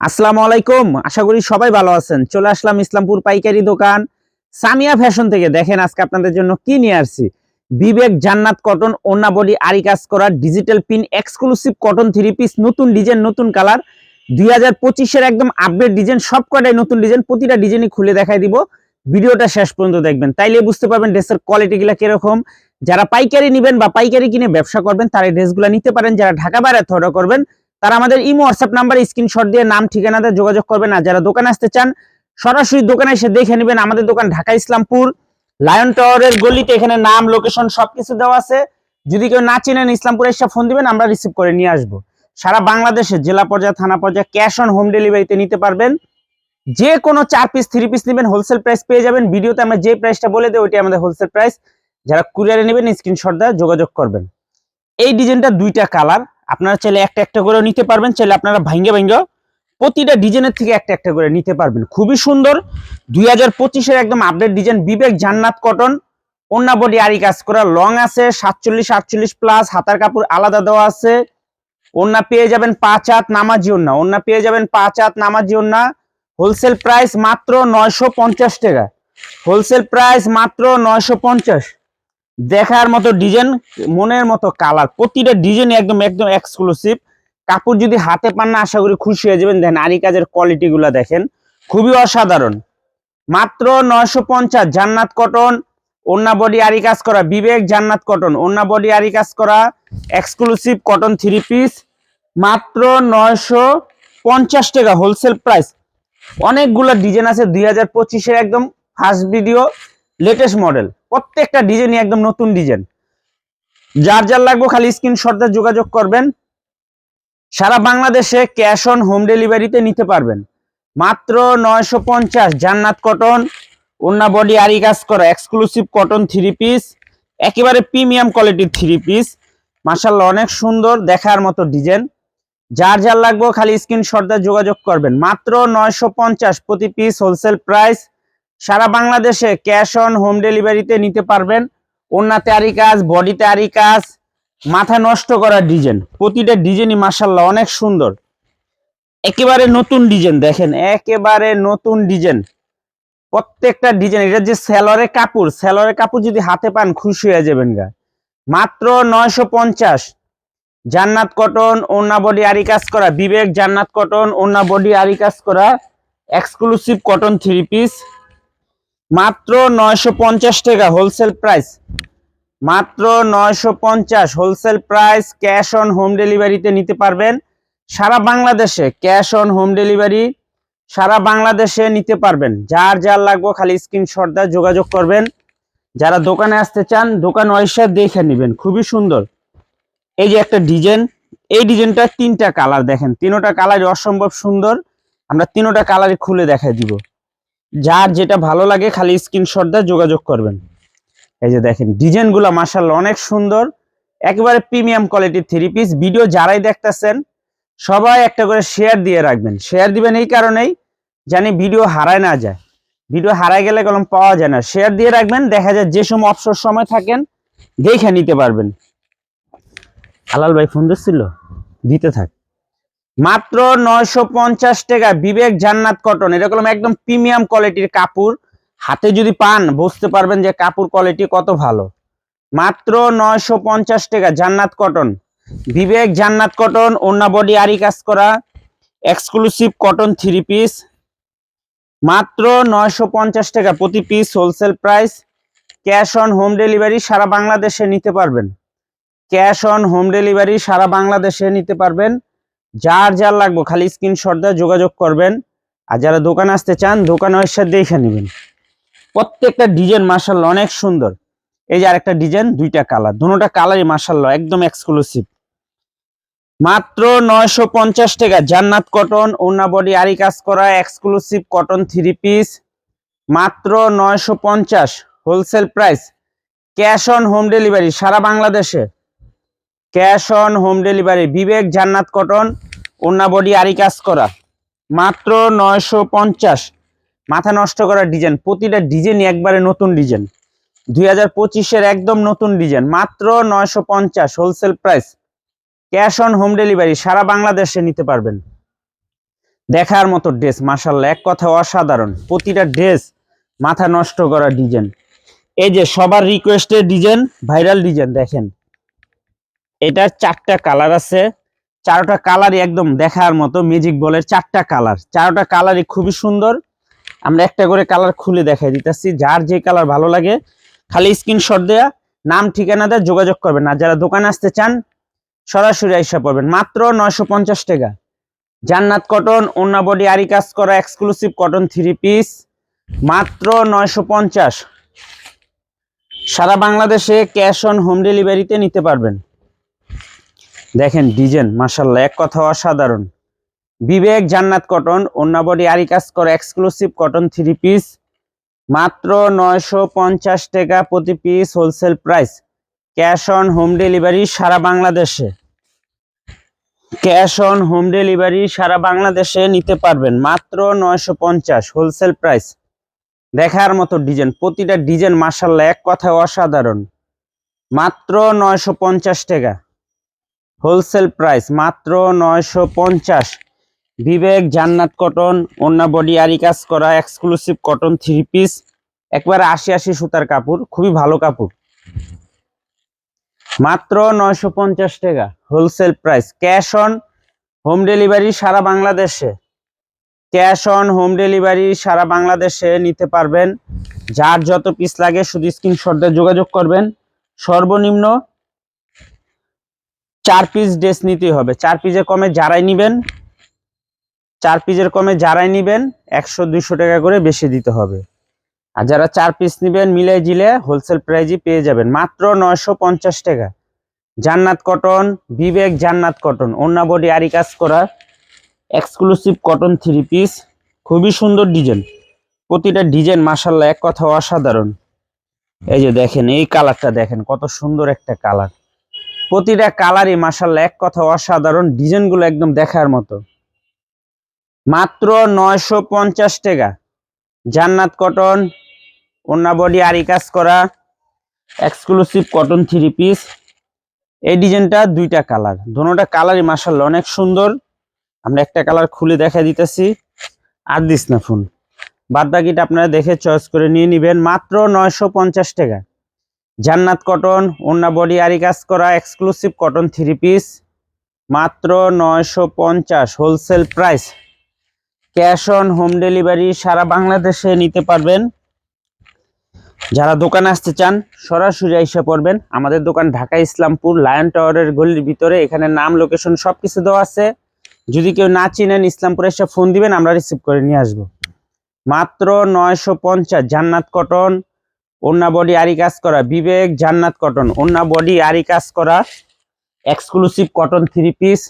আসসালামু আলাইকুম, আশা করি সবাই ভালো আছেন। চলে আসলাম ইসলামপুর পাইকারি দোকান। সামিয়া ফ্যাশন থেকে দেখেন আজকে আপনাদের জন্য কি নিয়ে আসছি। বিবেক জান্নাত কটন ওন্না বডি আরি কাজ করা digital pin exclusive cotton three piece নতুন ডিজাইন নতুন কালার দুই হাজার পঁচিশের একদম আপডেট ডিজাইন সব কটাই নতুন ডিজাইন প্রতিটা ডিজাইনই খুলে দেখাই দিব। ভিডিওটা শেষ পর্যন্ত দেখবেন। তাইলে বুঝতে পারবেন ড্রেসের কোয়ালিটিগুলো কীরকম। যারা পাইকারি নেবেন বা পাইকারি কিনে ব্যবসা করবেন, তারা ড্রেসগুলো নিতে পারেন। যারা ঢাকা বাইরে অর্ডার করবেন তারা আমাদের ইমো হোয়াটসঅ্যাপ নাম্বার স্ক্রিনশট দিয়ে নাম, ঠিকানাতে যোগাযোগ করবেন। আর যারা দোকানে আসতে চান, সরাসরি দোকানে এসে দেখে নেবেন আমাদের দোকান ঢাকা ইসলামপুর। লায়ন টাওয়ারের গলিতে এখানে নাম লোকেশন সবকিছু দেওয়া আছে। যদি কেউ না চিনেন, ইসলামপুরে এসে ফোন দিবেন, আমরা রিসিভ করে নিয়ে আসব। সারা বাংলাদেশে জেলা পর্যায়ে, থানা পর্যায়ে ক্যাশ অন হোম ডেলিভারিতে নিতে পারবেন। যে কোনো চার পিস থ্রি পিস নেবেন হোলসেল প্রাইস পেয়ে যাবেন। ভিডিওতে আমরা যে প্রাইসটা বলে দেবো ওইটি আমাদের হোলসেল প্রাইস যারা কুরিয়ারে নেবেন স্ক্রিনশট দেওয়া যোগাযোগ করবেন। এই ডিজাইনটা দুইটা কালার আপনারা চাইলে একটা একটা করে নিতে পারবেন, চাইলে আপনারা ভাঙ্গে ভাঙ্গে প্রতিটা ডিজাইনের থেকে একটা একটা করে নিতে পারবেন। খুবই সুন্দর। দুই হাজার পঁচিশের একদম আপডেট ডিজাইন বিবেক জান্নাত কটন অন্য বডি আরি কাজ করা লং আছে, সাতচল্লিশ, আটচল্লিশ প্লাস হাতার কাপড় আলাদা দেওয়া আছে। ওন্না পেয়ে যাবেন পাঁচ হাত নামাজি ওন্না ওন্না পেয়ে যাবেন পাঁচ হাত নামাজি ওন্না হোলসেল প্রাইস মাত্র নয়শো পঞ্চাশ টাকা। হোলসেল প্রাইস মাত্র নয়শো পঞ্চাশ। দেখার মতো ডিজাইন মনের মতো কালার প্রতিটা ডিজাইন একদম একদম এক্সক্লুসিভ কাপড় যদি হাতে পান না, আশা করি খুশি হয়ে যাবেন। দেখেন, আরি কাজের কোয়ালিটি গুলা দেখেন। খুবই অসাধারণ। মাত্র নয়শো পঞ্চাশ, জান্নাত কটন ওন্না বডি আরি কাজ করা, বিবেক জান্নাত কটন ওন্না বডি আরি কাজ করা এক্সক্লুসিভ কটন থ্রি পিস মাত্র নয়শো পঞ্চাশ টাকা হোলসেল প্রাইস অনেকগুলো ডিজাইন আছে, দুই হাজার পঁচিশের একদম ফার্স্ট ভিডিও লেটেস্ট মডেল প্রত্যেকটা ডিজাইনই একদম নতুন ডিজাইন যার যার লাগবে খালি স্ক্রিনশটে যোগাযোগ করবেন। সারা বাংলাদেশে ক্যাশ অন হোম ডেলিভারিতে নিতে পারবেন। মাত্র নয়শো পঞ্চাশ জান্নাত কটন ওন্না বডি আরি কাজ করা এক্সক্লুসিভ কটন থ্রি পিস একেবারে প্রিমিয়াম কোয়ালিটির থ্রি পিস মাসাল্লাহ অনেক সুন্দর দেখার মতো ডিজাইন যার যার লাগবে খালি স্ক্রিনশটে যোগাযোগ করবেন। মাত্র নয়শো পঞ্চাশ প্রতি পিস হোলসেল প্রাইস সারা বাংলাদেশে ক্যাশ অন হোম ডেলিভারিতে নিতে পারবেন। ওন্নাতে আরি কাজ বডিতে আরি কাজ, মাথা নষ্ট করা ডিজাইন, প্রতিটা ডিজাইনই মাসাল্লাহ অনেক সুন্দর। একেবারে নতুন ডিজাইন দেখেন, একেবারে নতুন ডিজাইন। প্রত্যেকটা ডিজাইন, এটা যে সেলরের কাপড় সেলরের কাপড় যদি হাতে পান খুশি হয়ে যাবেন গা। মাত্র নয়শো পঞ্চাশ। জান্নাত কটন ওন্না বডি আরি কাজ করা, বিবেক জান্নাত কটন ওন্না বডি আরি কাজ করা এক্সক্লুসিভ কটন থ্রি পিস মাত্র নয়শো পঞ্চাশ টাকা হোলসেল প্রাইস মাত্র নয়শো পঞ্চাশ wholesale price cash on home ডেলিভারিতে নিতে পারবেন। সারা বাংলাদেশে ক্যাশ অন হোম ডেলিভারি সারা বাংলাদেশে নিতে পারবেন। যার যার লাগবে খালি স্ক্রিনশট দিয়ে যোগাযোগ করবেন। যারা দোকানে আসতে চান, দোকান ওয়াইসা দেখে নেবেন। খুবই সুন্দর। এই যে একটা ডিজাইন এই ডিজাইনটা তিনটা কালার দেখেন। তিনোটা কালার অসম্ভব সুন্দর। আমরা তিনোটা কালারই খুলে দেখাই দিব। যার যেটা ভালো লাগে খালি স্ক্রিনশট দিয়ে যোগাযোগ করবেন। এই যে দেখেন ডিজাইনগুলা মার্শাল অনেক সুন্দর, একেবারে প্রিমিয়াম কোয়ালিটির থ্রি পিস ভিডিও যারাই দেখতেছেন, সবাই একটা করে শেয়ার দিয়ে রাখবেন। শেয়ার দিবেন এই কারণেই জানি ভিডিও হারায় না যায়। ভিডিও হারায় গেলে কলম পাওয়া যায় না। শেয়ার দিয়ে রাখবেন, দেখা যায় যে সময় অবসর সময় থাকেন, দেখে নিতে পারবেন। আলাল ভাই ফোন দিচ্ছিল দিতে থাক। মাত্র নয়শো পঞ্চাশ টাকা বিবেক জান্নাত কটন। এরকম একদম প্রিমিয়াম কোয়ালিটির কাপড়। হাতে যদি পান, বুঝতে পারবেন যে কাপড় কোয়ালিটি কত ভালো। মাত্র নয়শো পঞ্চাশ টাকা জান্নাত কটন। বিবেক জান্নাত কটন ওন্না বডি আরি কাজ করা। এক্সক্লুসিভ কটন থ্রি পিস মাত্র নয়শো পঞ্চাশ টাকা প্রতি piece wholesale price cash on home delivery সারা বাংলাদেশে নিতে পারবেন। ক্যাশ অন হোম ডেলিভারি সারা বাংলাদেশে নিতে পারবেন। যার যার লাগবে, খালি স্ক্রিনশট দিয়ে যোগাযোগ করবেন। আর যারা দোকানে আসতে চান, দোকানে এসে দেখে নেবেন। প্রত্যেকটা ডিজাইন মার্শাল্লাহ অনেক সুন্দর। এই যে আরেকটা ডিজাইন দুইটা কালার দুটোটা কালারই মার্শাল্লাহ একদম এক্সক্লুসিভ মাত্র নয়শো পঞ্চাশ টাকা। জান্নাত কটন ওনা বডি আরি কাজ করা এক্সক্লুসিভ কটন থ্রি পিস মাত্র নয়শো পঞ্চাশ। Wholesale price cash on home delivery সারা বাংলাদেশে। ক্যাশ অন হোম ডেলিভারি, বিবেক জান্নাত কটন ওনা বডি আরি কাজ করা। মাত্র নয়শো পঞ্চাশ। মাথা নষ্ট করা ডিজাইন, প্রতিটা ডিজাইনই একবারে নতুন ডিজাইন। দুই হাজার পঁচিশের একদম নতুন ডিজাইন, মাত্র নয়শো পঞ্চাশ wholesale price. Cash on home delivery, সারা বাংলাদেশে নিতে পারবেন। দেখার মতো ড্রেস মাসাল্লাহ এক কথা অসাধারণ। প্রতিটা ড্রেস মাথা নষ্ট করা ডিজাইন। এই যে সবার রিকোয়েস্টের ডিজাইন ভাইরাল ডিজাইন, দেখেন। এটার চারটা কালার আছে। চারটা কালারই একদম দেখার মতো ম্যাজিক বলের চারটা কালার চারটা কালারই খুবই সুন্দর। আমরা একটা করে কালার খুলে দেখাই দিতেছি, যার যে কালার ভালো লাগে। খালি স্ক্রিনশট দেয়া, নাম, ঠিকানা দেয় যোগাযোগ করবেন। আর যারা দোকানে আসতে চান, সরাসরি আইসা পড়বেন। মাত্র নয়শো পঞ্চাশ টাকা। জান্নাত কটন ওন্না বডি আরি কাজ করা এক্সক্লুসিভ কটন থ্রি পিস মাত্র নয়শো পঞ্চাশ। সারা বাংলাদেশে ক্যাশ অন হোম ডেলিভারিতে নিতে পারবেন। দেখেন ডিজাইন মাসাল্লাহ এক কথা অসাধারণ। বিবেক জান্নাত কটন ওন্না বডি আরি কাজ করা এক্সক্লুসিভ কটন থ্রি পিস মাত্র নয়শো পঞ্চাশ টাকা প্রতি piece wholesale price cash on home delivery সারা বাংলাদেশে। ক্যাশ অন হোম ডেলিভারি সারা বাংলাদেশে নিতে পারবেন, মাত্র নয়শো পঞ্চাশ হোলসেল প্রাইস দেখার মতো ডিজাইন, প্রতিটা ডিজাইন মাসাল্লাহ এক কথায় অসাধারণ। মাত্র নয়শো পঞ্চাশ টাকা। হোলসেল প্রাইস মাত্র নয়শো পঞ্চাশ। বিবেক, জান্নাত কটন অন্য বডি আরি কাজ করা এক্সক্লুসিভ কটন থ্রি পিস একবারে আশি আশি সুতার কাপড়, খুবই ভালো কাপড়। মাত্র নয়শো পঞ্চাশ টাকা wholesale price. Cash on home delivery সারা বাংলাদেশে। ক্যাশ অন হোম ডেলিভারি সারা বাংলাদেশে নিতে পারবেন। যার যত পিস লাগে শুধু স্ক্রিনশট যোগাযোগ করবেন। সর্বনিম্ন চার পিস ড্রেস নিতেই হবে। চার পিসের কমে যারাই নিবেন, চার পিসের কমে যারাই নিবেন, একশো, দুইশো টাকা করে বেশি দিতে হবে। আর যারা চার পিস নিবেন মিলে জিলে হোলসেল প্রাইজই পেয়ে যাবেন। মাত্র নয়শো পঞ্চাশ টাকা। জান্নাত কটন বিবেক জান্নাত কটন অন্য বডি আরি কাজ করা এক্সক্লুসিভ কটন থ্রি পিস খুবই সুন্দর ডিজাইন প্রতিটা ডিজাইন মাসাল্লাহ এক কথা অসাধারণ। এই যে দেখেন, এই কালারটা দেখেন, কত সুন্দর একটা কালার প্রতিটা কালারই মাসাল্লাহ এক কথা অসাধারণ ডিজাইনগুলো একদম দেখার মতো। মাত্র নয়শো পঞ্চাশ টাকা। জান্নাত কটন ওন্না বডি আরি কাজ করা এক্সক্লুসিভ কটন থ্রি পিস এই ডিজাইনটা দুইটা কালার, দোনোটা কালারই মাসাল্লাহ অনেক সুন্দর। আমরা একটা কালার খুলে দেখা দিতেছি, আর দিস না ফোন বাদ বাকিটা আপনারা দেখে চয়েস করে নিয়ে নেবেন, মাত্র নয়শো পঞ্চাশ টাকা। জান্নাত কটন ওন্না বডি আরি কাজ করা এক্সক্লুসিভ কটন থ্রি পিস মাত্র নয়শো পঞ্চাশ wholesale price cash on home delivery সারা বাংলাদেশে নিতে পারবেন। যারা দোকানে আসতে চান, সরাসরি এসে পড়বেন। আমাদের দোকান ঢাকা ইসলামপুর লায়ন টাওয়ারের গলির ভিতরে। এখানে নাম লোকেশন সব কিছু দেওয়া আছে। যদি কেউ না চিনেন, ইসলামপুরে এসে ফোন দিবেন, আমরা রিসিভ করে নিয়ে আসব। মাত্র নয়শো পঞ্চাশ জান্নাত কটন ওন্না বডি আরি কাজ করা। বিবেক, জান্নাত কটন ওন্না বডি আরি কাজ করা। এক্সক্লুসিভ কটন থ্রি পিস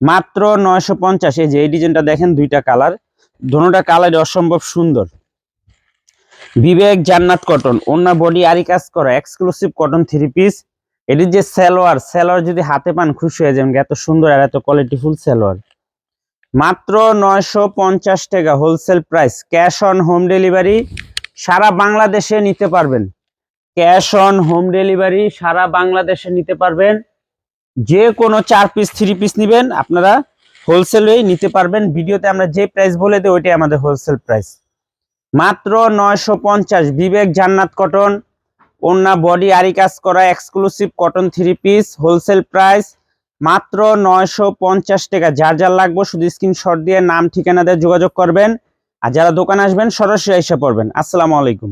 মাত্র নয়শো পঞ্চাশ। এই যে, এই ডিজাইনটা দেখেন, দুইটা কালার দোনোটা কালার অসম্ভব সুন্দর। বিবেক, জান্নাত কটন ওন্না বডি আরি কাজ করা। এক্সক্লুসিভ কটন থ্রি পিস এটির যে সালোয়ার সালোয়ার যদি হাতে পান, খুশি হয়ে যাবেন, এত সুন্দর আর এত কোয়ালিটিফুল সালোয়ার। মাত্র নয়শো পঞ্চাশ টাকা wholesale price cash on home delivery সারা বাংলাদেশে নিতে পারবেন। ক্যাশ অন হোম ডেলিভারি সারা বাংলাদেশে নিতে পারবেন। যে কোনো চার পিস থ্রি পিস নেবেন, আপনারা হোলসেলেই নিতে পারবেন। ভিডিওতে আমরা যে প্রাইস বলে দিই, ওইটাই আমাদের হোলসেল প্রাইস মাত্র নয়শো পঞ্চাশ, বিবেক জান্নাত কটন ওন্না বডি আরি কাজ করা exclusive cotton three piece wholesale price মাত্র নয়শো পঞ্চাশ টাকা। যার যার লাগবে, শুধু স্ক্রিনশট দিয়ে নাম, ঠিকানা দিয়ে যোগাযোগ করবেন। আর যারা দোকানে আসবেন সরাসরি এসে পড়বেন। আসসালামু আলাইকুম।